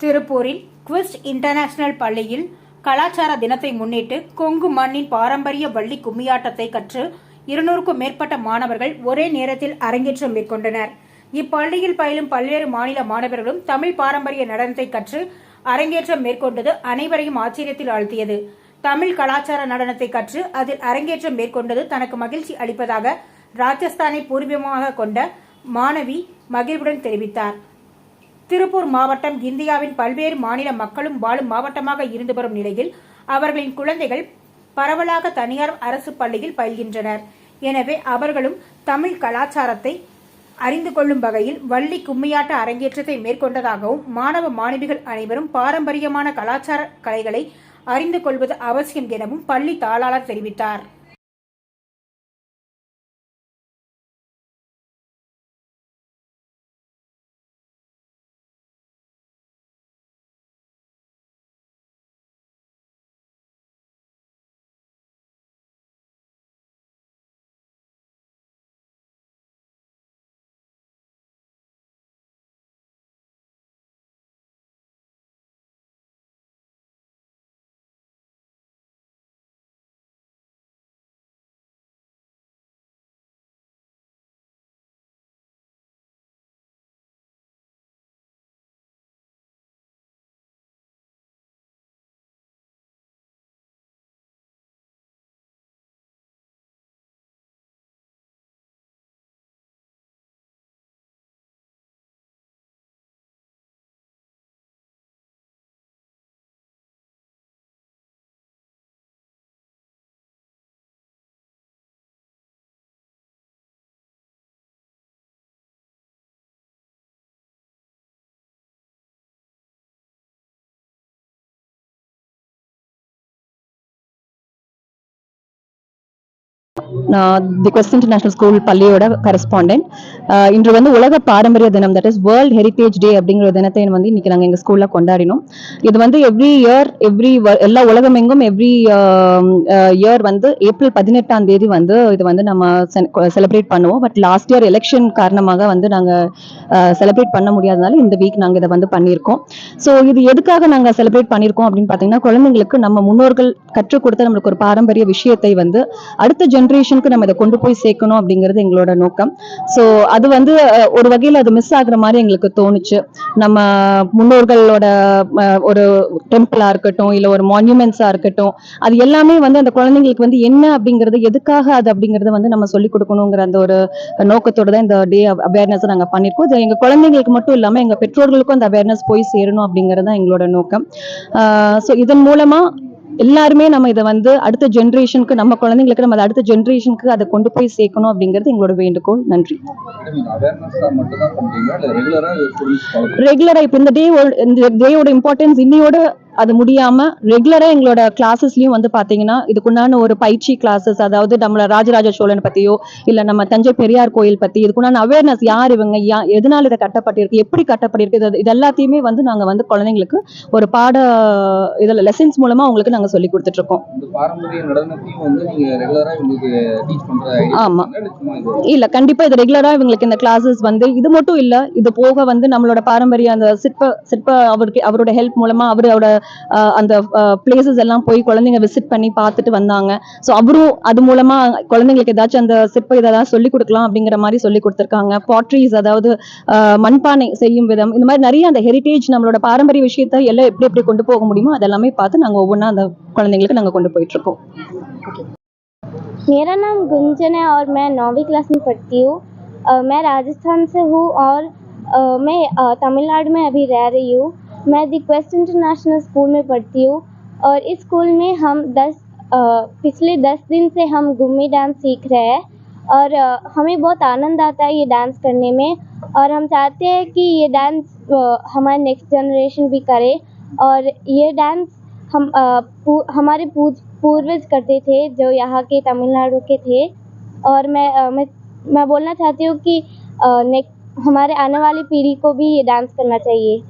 திருப்பூரில் குவிஸ்ட் இன்டர்நேஷனல் பள்ளியில் கலாச்சார தினத்தை முன்னிட்டு கொங்கு மண்ணின் பாரம்பரிய வள்ளி கும்மியாட்டத்தை கற்று இருநூறுக்கும் மேற்பட்ட மாணவர்கள் ஒரே நேரத்தில் அரங்கேற்றம் மேற்கொண்டனர். இப்பள்ளியில் பயிலும் பல்வேறு மாநில மாணவர்களும் தமிழ் பாரம்பரிய நடனத்தை கற்று அரங்கேற்றம் மேற்கொண்டது அனைவரையும் ஆச்சரியத்தில் ஆழ்த்தியது. தமிழ் கலாச்சார நடனத்தை கற்று அதில் அரங்கேற்றம் மேற்கொண்டது தனக்கு மகிழ்ச்சி அளிப்பதாக ராஜஸ்தானை பூர்வீகமாக கொண்ட மாணவி மகிழ்வுடன் தெரிவித்தார். திருப்பூர் மாவட்டம் இந்தியாவின் பல்வேறு மாநில மக்களும் வாழும் மாவட்டமாக இருந்து வரும் நிலையில் அவர்களின் குழந்தைகள் பரவலாக தனியார் அரசு பள்ளியில் பயில்கின்றனர். எனவே அவர்களும் தமிழ் கலாச்சாரத்தை அறிந்து கொள்ளும் வகையில் வள்ளி கும்மியாட்ட அரங்கேற்றத்தை மேற்கொண்டதாகவும் மாணவ மாணவிகள் அனைவரும் பாரம்பரியமான கலாச்சார கலைகளை அறிந்து கொள்வது அவசியம் எனவும் பள்ளி தாளாளர் தெரிவித்தார். நான் தி கொஸ்ட் இன்டர்நேஷனல் ஸ்கூல் பள்ளியோட கரஸ்பாண்டன்ட் uh, இன்று வந்து உலக பாரம்பரிய தினம் that is world heritage day அப்படிங்கிற தினத்தை வந்து இன்னைக்கு நாங்கள் எங்கள் ஸ்கூலில் கொண்டாடினோம். இது வந்து எவ்ரி இயர் எவ்ரி எல்லா உலகமெங்கும் எவ்ரி இயர் um, uh, வந்து ஏப்ரல் பதினெட்டாம் தேதி வந்து இது வந்து நம்ம செலிப்ரேட் பண்ணுவோம். பட் லாஸ்ட் இயர் எலெக்ஷன் காரணமாக வந்து நாங்கள் செலிப்ரேட் uh, பண்ண முடியாதனால இந்த வீக் நாங்கள் இதை வந்து பண்ணியிருக்கோம். ஸோ இது எதுக்காக நாங்கள் செலிப்ரேட் பண்ணியிருக்கோம் அப்படின்னு பார்த்தீங்கன்னா குழந்தைங்களுக்கு நம்ம முன்னோர்கள் கற்றுக் கொடுத்த நம்மளுக்கு ஒரு பாரம்பரிய விஷயத்தை வந்து அடுத்த ஜென்ரேஷனுக்கு நம்ம இதை கொண்டு போய் சேர்க்கணும் அப்படிங்கிறது எங்களோட நோக்கம். ஸோ அது வந்து ஒரு வகையில் அது மிஸ் ஆகுற மாதிரி எங்களுக்கு தோணுச்சு. நம்ம முன்னோர்களோட ஒரு டெம்பிளா இருக்கட்டும் இல்லை ஒரு மான்யூமெண்ட்ஸாக இருக்கட்டும் அது எல்லாமே வந்து அந்த குழந்தைங்களுக்கு வந்து என்ன அப்படிங்கிறது எதுக்காக அது அப்படிங்கறத வந்து நம்ம சொல்லிக் கொடுக்கணுங்கிற அந்த ஒரு நோக்கத்தோட தான் இந்த டே அவேர்னஸ் நாங்கள் பண்ணியிருக்கோம் இது எங்கள் குழந்தைங்களுக்கு மட்டும் இல்லாமல் எங்கள் பெற்றோர்களுக்கும் அந்த அவேர்னஸ் போய் சேரணும் அப்படிங்கிறது தான் எங்களோட நோக்கம். ஸோ இதன் மூலமா எல்லாருமே நம்ம இதை வந்து அடுத்த ஜென்ரேஷனுக்கு நம்ம குழந்தைங்களுக்கு நம்ம அடுத்த ஜென்ரேஷனுக்கு அதை கொண்டு போய் சேர்க்கணும் அப்படிங்கிறது எங்களோட வேண்டுகோள். நன்றி. ரெகுலரா இப்போ இந்த டே இந்த டேயோட இம்பார்ட்டன்ஸ் இன்னையோட அது முடியாம ரெகுலரா எங்களோட கிளாஸஸ்லயும் வந்து பாத்தீங்கன்னா இதுக்குண்டான ஒரு பயிற்சி கிளாஸஸ் அதாவது நம்மள ராஜராஜ சோழன் பத்தியோ இல்ல நம்ம தஞ்சை பெரியார் கோயில் பத்தி இதுக்குண்டான அவேர்னஸ் யார் இவங்க? யா- எதனால இதை கட்டப்பட்டிருக்கு? எப்படி கட்டப்பட்டிருக்கு? இது- இது எல்லாத்தையுமே வந்து நாங்க வந்து குழந்தைங்களுக்கு ஒரு பாட இதுல லெசன்ஸ் மூலமா உங்களுக்கு நாங்க சொல்லி கொடுத்துட்டு இருக்கோம் ஆமா. இல்ல கண்டிப்பா இது ரெகுலரா இவங்களுக்கு இந்த கிளாஸஸ் வந்து இது மட்டும் இல்ல இது போக வந்து நம்மளோட பாரம்பரிய அந்த சிற்ப சிற்ப அவருக்கு அவரோட ஹெல்ப் மூலமா அவரோட அந்த பிளேசஸ் எல்லாம் போய் குழந்தைங்க விசிட் பண்ணி பார்த்துட்டு வந்தாங்க ஸோ அவரும் அது மூலமா குழந்தைங்களுக்கு ஏதாச்சும் அந்த சிற்ப இதெல்லாம் சொல்லி கொடுக்கலாம் அப்படிங்கிற மாதிரி சொல்லி கொடுத்துருக்காங்க பாட்ரிஸ் அதாவது அஹ், மண்பானை செய்யும் விதம் இந்த மாதிரி நிறைய அந்த ஹெரிட்டேஜ் நம்மளோட பாரம்பரிய விஷயத்தை எல்லாம் எப்படி எப்படி கொண்டு போக முடியுமோ அதெல்லாமே பார்த்து நாங்க ஒவ்வொன்றா அந்த குழந்தைங்களுக்கு நாங்க கொண்டு போயிட்டு இருக்கோம் मेरा नाम गुंजन है और मैं नौवीं क्लास में पढ़ती हूँ अ, मैं राजस्थान से हूँ और अ, मैं अ, तमिलनाडु में अभी रह रही हूँ मैं दी क्वेस्ट इंटरनेशनल स्कूल में पढ़ती हूँ और इस स्कूल में हम दस पिछले दस दिन से हम गुम्मी डांस सीख रहे हैं और हमें बहुत आनंद आता है ये डांस करने में और हम चाहते हैं कि ये डांस हमारे नेक्स्ट जनरेशन भी करे और ये डांस हम पू, हमारे पूज पूर्वज करते थे जो यहाँ के तमिलनाडु के थे और मैं मैं मैं बोलना चाहती हूँ कि नेक्स्ट हमारे आने वाली पीढ़ी को भी ये डांस करना चाहिए।